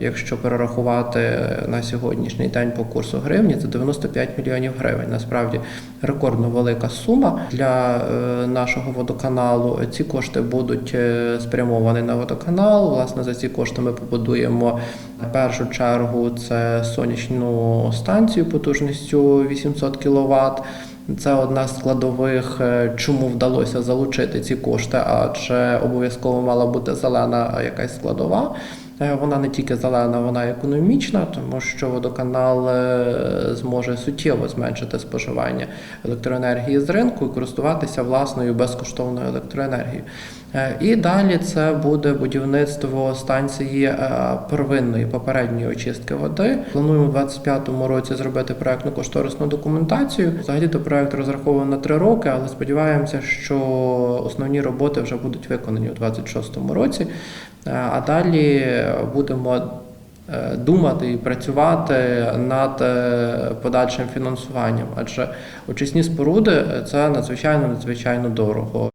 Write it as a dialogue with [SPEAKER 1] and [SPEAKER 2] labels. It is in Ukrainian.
[SPEAKER 1] Якщо перерахувати на сьогоднішній день по курсу гривні, це 95 мільйонів гривень. Насправді рекордно велика сума для е, нашого водоканалу. Ці кошти будуть е, спрямовані на водоканал. Власне, за ці кошти ми побудуємо в першу чергу це сонячну станцію потужністю 800 кВт. Це одна з складових, е, чому вдалося залучити ці кошти, адже обов'язково мала бути зелена якась складова. Е, Вона не тільки зелена, вона економічна, тому що водоканал е, зможе суттєво зменшити споживання електроенергії з ринку і користуватися власною безкоштовною електроенергією. Е, І далі це буде будівництво станції первинної попередньої очистки води. Плануємо у 2025 році зробити проектну кошторисну документацію. Взагалі то проект розрахований на три роки, але сподіваємося, що основні роботи вже будуть виконані у 2026 році. Е, А далі будемо е, думати і працювати над е, подальшим фінансуванням, адже очисні споруди це надзвичайно надзвичайно дорого.